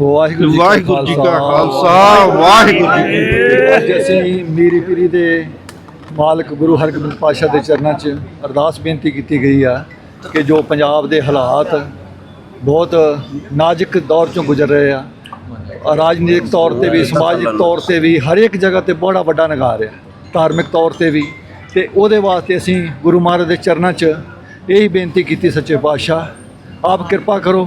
ਵਾਹਿਗੁਰੂ ਜੀ ਵਾਹਿਗੁਰੂ ਜੀ ਕਾ ਖਾਲਸਾ। ਵਾਹਿਗੁਰੂ ਜੀ ਕੀ ਫਤਿਹ। ਅੱਜ ਅਸੀਂ ਮੀਰੀ ਪੀਰੀ ਦੇ ਮਾਲਕ ਗੁਰੂ ਹਰਗੋਬਿੰਦ ਪਾਤਸ਼ਾਹ ਦੇ ਚਰਨਾਂ 'ਚ ਅਰਦਾਸ ਬੇਨਤੀ ਕੀਤੀ ਗਈ ਆ ਕਿ ਜੋ ਪੰਜਾਬ ਦੇ ਹਾਲਾਤ ਬਹੁਤ ਨਾਜ਼ੁਕ ਦੌਰ 'ਚੋਂ ਗੁਜ਼ਰ ਰਹੇ ਆ ਰਾਜਨੀਤਿਕ ਤੌਰ ਤੇ ਵੀ ਸਮਾਜਿਕ ਤੌਰ ਤੇ ਵੀ ਹਰ ਇੱਕ ਜਗ੍ਹਾ ਤੇ ਬੜਾ ਵੱਡਾ ਨਗਾਰ ਆ ਧਾਰਮਿਕ ਤੌਰ ਤੇ ਵੀ। ਤੇ ਉਹਦੇ ਵਾਸਤੇ ਅਸੀਂ ਗੁਰੂ ਮਹਾਰਾਜ ਦੇ ਚਰਨਾਂ 'ਚ ਇਹੀ ਬੇਨਤੀ ਕੀਤੀ ਸੱਚੇ ਪਾਤਸ਼ਾਹ ਆਪ ਕਿਰਪਾ ਕਰੋ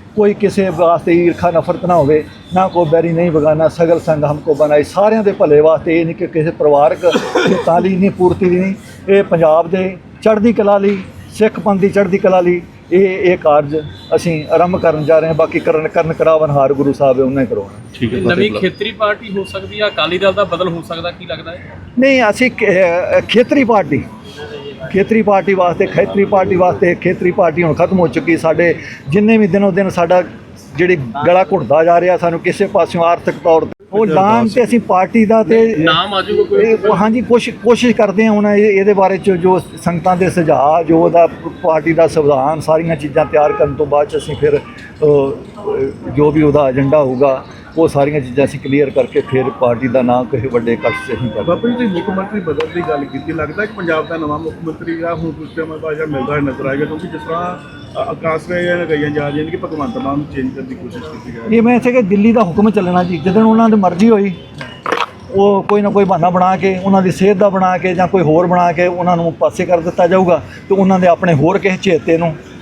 ਕੋਈ ਕਿਸੇ ਵਾਸਤੇ ਈਰਖਾ ਨਫ਼ਰਤ ਨਾ ਹੋਵੇ ਨਾ ਕੋ ਬੈਰੀ ਨਹੀਂ ਬਗਾਨਾ ਸਗਲ ਸੰਗ ਹਮਕੋ ਬਣਾਈ। ਸਾਰਿਆਂ ਦੇ ਭਲੇ ਵਾਸਤੇ ਇਹ ਨਹੀਂ ਕਿ ਕਿਸੇ ਪਰਿਵਾਰਕ ਤਾਲੀ ਨਹੀਂ ਪੂਰਤੀ ਦੀ ਨਹੀਂ। ਇਹ ਪੰਜਾਬ ਦੇ ਚੜ੍ਹਦੀ ਕਲਾ ਲਈ ਸਿੱਖ ਪੰਥ ਦੀ ਚੜ੍ਹਦੀ ਕਲਾ ਲਈ ਇਹ ਇਹ ਕਾਰਜ ਅਸੀਂ ਆਰੰਭ ਕਰਨ ਜਾ ਰਹੇ ਹਾਂ। ਬਾਕੀ ਕਰਨ ਕਰਨ ਕਰਾਵਨ ਹਾਰ ਗੁਰੂ ਸਾਹਿਬ ਹੈ ਉਹਨਾਂ ਹੀ ਕਰਵਾਉਣਾ। ਠੀਕ ਹੈ ਨਵੀਂ ਖੇਤਰੀ ਪਾਰਟੀ ਹੋ ਸਕਦੀ ਆ? ਅਕਾਲੀ ਦਲ ਦਾ ਬਦਲ ਹੋ ਸਕਦਾ ਕੀ ਲੱਗਦਾ ਹੈ? ਨਹੀਂ ਅਸੀਂ ਖੇਤਰੀ ਪਾਰਟੀ। ਖੇਤਰੀ ਪਾਰਟੀ ਵਾਸਤੇ ਖੇਤਰੀ ਪਾਰਟੀ ਵਾਸਤੇ ਖੇਤਰੀ ਪਾਰਟੀ ਹੁਣ ਖਤਮ ਹੋ ਚੁੱਕੀ ਸਾਡੇ ਜਿੰਨੇ ਵੀ ਦਿਨੋਂ ਦਿਨ ਸਾਡਾ ਜਿਹੜੀ ਗਲਾ ਘੁੱਟਦਾ ਜਾ ਰਿਹਾ ਸਾਨੂੰ ਕਿਸੇ ਪਾਸਿਓਂ ਆਰਥਿਕ ਤੌਰ ਤੇ ਉਹ ਲਾਂਗ ਤੇ ਅਸੀਂ ਪਾਰਟੀ ਦਾ ਤੇ ਨਾਮ ਆ ਜਾਊਗਾ ਕੋਈ। ਹਾਂਜੀ ਕੋਸ਼ਿਸ਼ ਕੋਸ਼ਿਸ਼ ਕਰਦੇ ਹਾਂ ਹੁਣ ਇਹ- ਇਹਦੇ ਬਾਰੇ ਚ ਜੋ ਸੰਗਤਾਂ ਦੇ ਸੁਝਾਅ ਜੋ ਉਹਦਾ ਪਾਰਟੀ ਦਾ ਸੰਵਿਧਾਨ ਸਾਰੀਆਂ ਚੀਜ਼ਾਂ ਤਿਆਰ ਕਰਨ ਤੋਂ ਬਾਅਦ ਚ ਅਸੀਂ ਫਿਰ ਜੋ ਵੀ ਉਹਦਾ ਏਜੰਡਾ ਹੋਊਗਾ ਉਹ ਸਾਰੀਆਂ ਚੀਜ਼ਾਂ ਅਸੀਂ ਕਲੀਅਰ ਕਰਕੇ ਫਿਰ ਪਾਰਟੀ ਦਾ ਨਾਮ ਕਿਸੇ ਵੱਡੇ ਕੱਟ ਸੇ ਹੀ ਕਰਾਂਗੇ ਬਾਪੂ ਜੀ ਤੁਸੀਂ ਮੁੱਖ ਮੰਤਰੀ ਬਦਲ ਦੀ ਗੱਲ ਕੀਤੀ ਲੱਗਦਾ ਕਿ ਪੰਜਾਬ ਦਾ ਨਵਾਂ ਮੁੱਖ ਮੰਤਰੀ ਆ ਹੁਣ ਕੁਝ ਸਮਾਂ ਬਾਅਦ ਮਿਲਦਾ ਨਜ਼ਰ ਆਏਗਾ ਕਿਉਂਕਿ ਜਿਸ ਤਰ੍ਹਾਂ ਆਕਾਸ਼ ਨੇ ਜਾਂ ਗਈਆਂ ਜਾ ਰਹੀਆਂ ਨੇ ਕਿ ਭਗਵੰਤ ਮਾਨ ਨੂੰ ਚੇਂਜ ਕਰਨ ਦੀ ਕੋਸ਼ਿਸ਼ ਕੀਤੀ ਜਾ ਰਹੀ ਹੈ। ਇਹ ਮੈਂ ਇੱਥੇ ਕਿ ਦਿੱਲੀ ਦਾ ਹੁਕਮ ਚੱਲਣਾ ਜੀ ਜਦੋਂ ਉਹਨਾਂ ਦੀ ਮਰਜ਼ੀ ਹੋਈ ਉਹ ਕੋਈ ਨਾ ਕੋਈ ਬਹਾਨਾ ਬਣਾ ਕੇ ਉਹਨਾਂ ਦੀ ਸਿਹਤ ਦਾ ਬਣਾ ਕੇ ਜਾਂ ਕੋਈ ਹੋਰ ਬਣਾ ਕੇ ਉਹਨਾਂ ਨੂੰ ਪਾਸੇ ਕਰ ਦਿੱਤਾ ਜਾਊਗਾ ਤੇ ਉਹਨਾਂ ਦੇ ਆਪਣੇ ਹੋਰ ਕਿਸੇ ਚੇਤੇ ਨੂੰ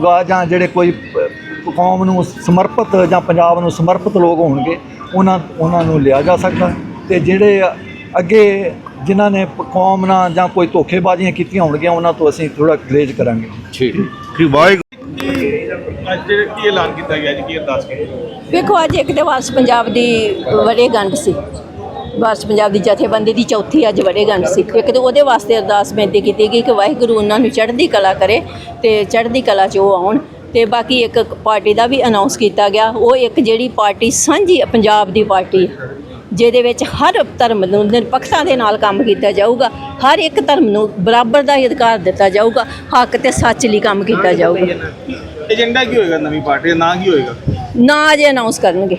ਹੋਊਗਾ ਜਾਂ ਜਿਹੜੇ ਕੋਈ ਕੌਮ ਨੂੰ ਸਮਰਪਿਤ ਜਾਂ ਪੰਜਾਬ ਨੂੰ ਸਮਰਪਿਤ ਲੋਕ ਹੋਣਗੇ ਉਹਨਾਂ ਉਹਨਾਂ ਨੂੰ ਲਿਆ ਜਾ ਸਕਦਾ। ਤੇ ਜਿਹੜੇ ਅੱਗੇ ਜਿਨ੍ਹਾਂ ਨੇ ਕੌਮ ਨਾਲ ਜਾਂ ਕੋਈ ਧੋਖੇਬਾਜ਼ੀਆਂ ਕੀਤੀਆਂ ਹੋਣਗੀਆਂ ਉਹਨਾਂ ਤੋਂ ਅਸੀਂ ਥੋੜਾ ਗਰੇਜ ਕਰਾਂਗੇ। ਠੀਕ। ਕਿ ਵਾਹਿਗੁਰੂ ਅੱਜ ਕੀ ਐਲਾਨ ਕੀਤਾ ਗਿਆ ਜੀ? ਕੀ ਅਰਦਾਸ ਕੀਤੀ? ਵੇਖੋ ਅੱਜ ਇੱਕ ਤੇ ਵਾਰਸ ਪੰਜਾਬ ਦੀ ਵਰੇਗੰਢ ਸੀ। ਵਾਰਸ ਪੰਜਾਬ ਦੀ ਜਥੇਬੰਦੀ ਦੀ ਚੌਥੀ ਅੱਜ ਵਰੇਗੰਢ ਸੀ ਇੱਕ ਤੇ ਉਹਦੇ ਵਾਸਤੇ ਅਰਦਾਸ ਬੇਨਤੀ ਕੀਤੀ ਗਈ ਕਿ ਵਾਹਿਗੁਰੂ ਉਹਨਾਂ ਨੂੰ ਚੜ੍ਹਦੀ ਕਲਾ ਕਰੇ ਤੇ ਚੜ੍ਹਦੀ ਕਲਾ 'ਚ ਉਹ ਆਉਣ ਤੇ ਬਾਕੀ ਇੱਕ ਪਾਰਟੀ ਦਾ ਵੀ ਅਨਾਉਂਸ ਕੀਤਾ ਗਿਆ। ਉਹ ਇੱਕ ਜਿਹੜੀ ਪਾਰਟੀ ਸਾਂਝੀ ਪੰਜਾਬ ਦੀ ਪਾਰਟੀ ਜਿਹਦੇ ਵਿੱਚ ਹਰ ਧਰਮ ਨੂੰ ਨਿਰਪੱਖਤਾ ਦੇ ਨਾਲ ਕੰਮ ਕੀਤਾ ਜਾਊਗਾ ਹਰ ਇੱਕ ਧਰਮ ਨੂੰ ਬਰਾਬਰ ਦਾ ਅਧਿਕਾਰ ਦਿੱਤਾ ਜਾਊਗਾ ਹੱਕ ਤੇ ਸੱਚ ਲਈ ਕੰਮ ਕੀਤਾ ਜਾਊਗਾ। ਏਜੰਡਾ ਕੀ ਹੋਏਗਾ ਨਵੀਂ ਪਾਰਟੀ ਦਾ? ਨਾਂ ਕੀ ਹੋਏਗਾ? ਨਾ ਅਜੇ ਅਨਾਉਂਸ ਕਰਨਗੇ।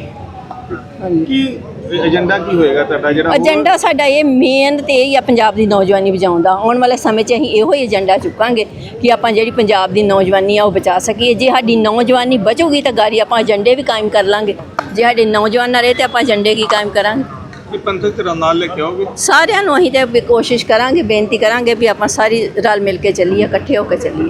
ਹਾਂਜੀ ਕੀ ਏਜੰਡਾ ਕੀ ਹੋਏਗਾ ਤੁਹਾਡਾ? ਜਿਹੜਾ ਏਜੰਡਾ ਸਾਡਾ ਇਹ ਮੇਨ ਤੇ ਇਹ ਹੀ ਆ ਪੰਜਾਬ ਦੀ ਨੌਜਵਾਨੀ ਬਚਾਉਣ ਦਾ। ਆਉਣ ਵਾਲੇ ਸਮੇਂ 'ਚ ਅਸੀਂ ਇਹੋ ਹੀ ਏਜੰਡਾ ਚੁੱਕਾਂਗੇ ਕਿ ਆਪਾਂ ਜਿਹੜੀ ਪੰਜਾਬ ਦੀ ਨੌਜਵਾਨੀ ਆ ਉਹ ਬਚਾ ਸਕੀਏ। ਜੇ ਸਾਡੀ ਨੌਜਵਾਨੀ ਬਚੂਗੀ ਤਾਂ ਗਾਰੀ ਆਪਾਂ ਏਜੰਡੇ ਵੀ ਕਾਇਮ ਕਰ ਲਾਂਗੇ। ਜੇ ਸਾਡੇ ਨੌਜਵਾਨ ਨਾ ਰਹੇ ਤੇ ਆਪਾਂ ਏਜੰਡੇ ਕੀ ਕਾਇਮ ਕਰਾਂਗੇ? ਕਿ ਪੰਥਕ ਧਿਰਾਂ ਨਾਲ ਲੈ ਕੇ ਆਓਗੇ? ਸਾਰਿਆਂ ਨੂੰ ਅਸੀਂ ਤੇ ਕੋਸ਼ਿਸ਼ ਕਰਾਂਗੇ ਬੇਨਤੀ ਕਰਾਂਗੇ ਵੀ ਆਪਾਂ ਸਾਰੀ ਰਲ ਮਿਲ ਕੇ ਚੱਲੀਏ ਇਕੱਠੇ ਹੋ ਕੇ ਚੱਲੀਏ।